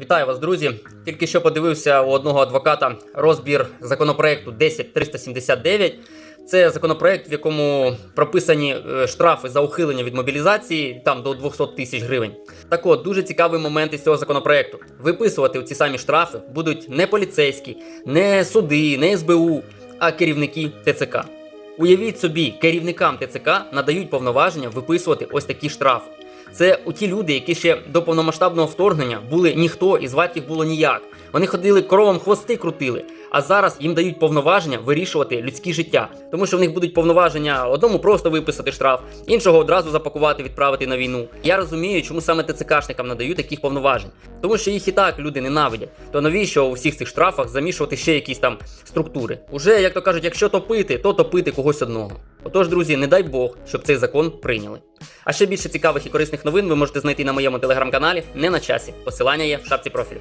Вітаю вас, друзі. Тільки що подивився у одного адвоката розбір законопроекту 10379. Це законопроект, в якому прописані е, штрафи за ухилення від мобілізації там до 200 тисяч гривень. Так от, дуже цікавий момент із цього законопроекту. Виписувати ці самі штрафи будуть не поліцейські, не суди, не СБУ, а керівники ТЦК. Уявіть собі, керівникам ТЦК надають повноваження виписувати ось такі штрафи. Це у ті люди, які ще до повномасштабного вторгнення були ніхто і звати їх було ніяк. Вони ходили коровам хвости крутили, а зараз їм дають повноваження вирішувати людські життя, тому що в них будуть повноваження одному просто виписати штраф, іншого одразу запакувати, відправити на війну. Я розумію, чому саме ТЦКшникам надають таких повноважень, тому що їх і так люди ненавидять. То навіщо у всіх цих штрафах замішувати ще якісь там структури? Уже як то кажуть, якщо топити, то топити когось одного. Отож, друзі, не дай Бог, щоб цей закон прийняли. А ще більше цікавих і корисних новин ви можете знайти на моєму телеграм-каналі не на часі. Посилання є в шапці профілю.